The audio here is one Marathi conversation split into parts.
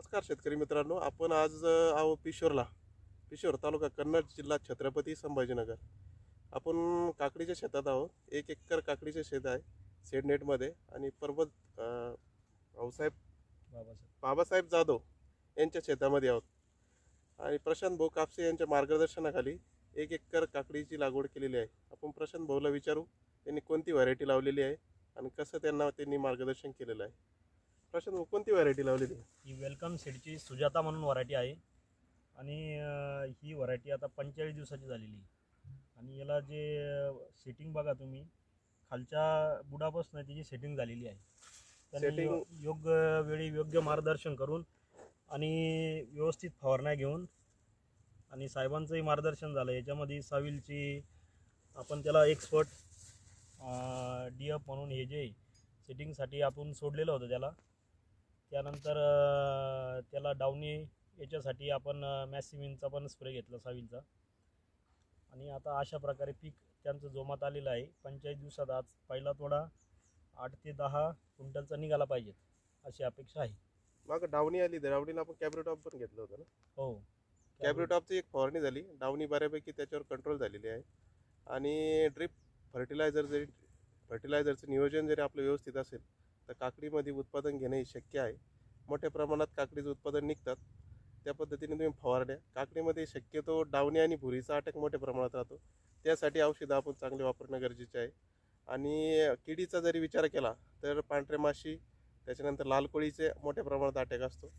नमस्कार शेतकरी मित्रांनो आपण आज आहो पिशोरला. पिशोर तालुका कन्नड जिल्हा छत्रपती संभाजीनगर. आपण काकडीच्या शेतात आहोत. एक एकर काकडीचे शेत आहे शेडनेटमध्ये आणि पर्वत भाऊसाहेब बाबासाहेब. बाबासाहेब जाधव यांच्या शेतामध्ये आहोत. आणि प्रशांत भाऊ कापसे यांच्या मार्गदर्शनाखाली एक एकर काकडीची लागवड केलेली आहे. आपण प्रशांत भाऊला विचारू त्यांनी कोणती व्हरायटी लावलेली आहे आणि कसं त्यांना त्यांनी मार्गदर्शन केलेलं आहे. प्रशांत भाऊ कोणती व्हरायटी लावलेली? आहे ही वेलकम सीडची सुजाता म्हणून व्हरायटी आहे. आणि अं, ही व्हरायटी आता पंचेचाळीस दिवसाची झालेली आहे. आणि याला जे सेटिंग बघा तुम्ही खालच्या बुडापासून त्याची सेटिंग झालेली आहे. त्यांनी Setting- यो- योग्य वेळी योग्य मार्गदर्शन करून आणि व्यवस्थित फवारण्या घेऊन आणि साहेबांचंही मार्गदर्शन झालं. याच्यामध्ये साविलची आपण त्याला एक्सपर्ट डी एफ म्हणून हे जे सेटिंगसाठी आपण सोडलेलं होतं त्याला. त्यानंतर त्याला डावणी याच्यासाठी आपण मॅसिमिनचा पण स्प्रे घेतला सावीलचा आणि आता अशा प्रकारे पीक त्यांचं जोमात आलेलं आहे. पंचेचाळीस दिवसात आज पहिला तोडा आठ ते दहा क्विंटलचा निघाला पाहिजेत अशी अपेक्षा आहे. मग डावणी आली तर डावणीला आपण कॅब्रिटॉप पण घेतलं होतं ना? हो. कॅब्रिटॉपची एक फवारणी झाली. डावणी बऱ्यापैकी त्याच्यावर कंट्रोल झालेली आहे. आणि ड्रिप फर्टिलायझर जरी फर्टिलायझरचं नियोजन जरी आपलं व्यवस्थित असेल तर काकडीमध्ये उत्पादन घेणंही शक्य आहे. मोठ्या प्रमाणात काकडीचं उत्पादन निघतात. त्या पद्धतीने तुम्ही फवारण्या. काकडीमध्ये शक्यतो डावणी आणि भुरीचा अटॅक मोठ्या प्रमाणात राहतो. त्यासाठी औषधं आपण चांगले वापरणं गरजेचे आहे. आणि किडीचा जरी विचार केला तर पांढरे माशी त्याच्यानंतर लाल कोळीचे मोठ्या प्रमाणात अटॅक असतो.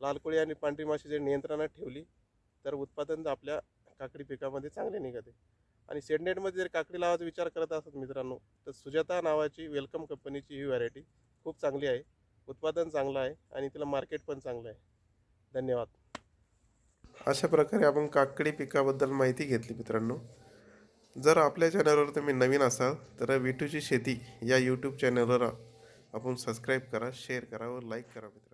लाल कोळी आणि पांढरी माशी जर नियंत्रणात ठेवली तर उत्पादन आपल्या काकडी पिकामध्ये चांगले निघते. आणि सेडनेटमध्ये जर काकडी लावायचा विचार करत असत मित्रांनो तर सुजाता नावाची वेलकम कंपनीची ही व्हरायटी खूप चांगली आहे. उत्पादन चांगलं आहे आणि तिला मार्केट पण चांगलं आहे. धन्यवाद. अशा प्रकारे आपण काकडी पिकाबद्दल माहिती घेतली मित्रांनो. जर आपल्या चॅनलवर तुम्ही नवीन असाल तर विटूची शेती या यूट्यूब चॅनलवर आपण सबस्क्राईब करा शेअर करा व लाईक करा मित्रांनो.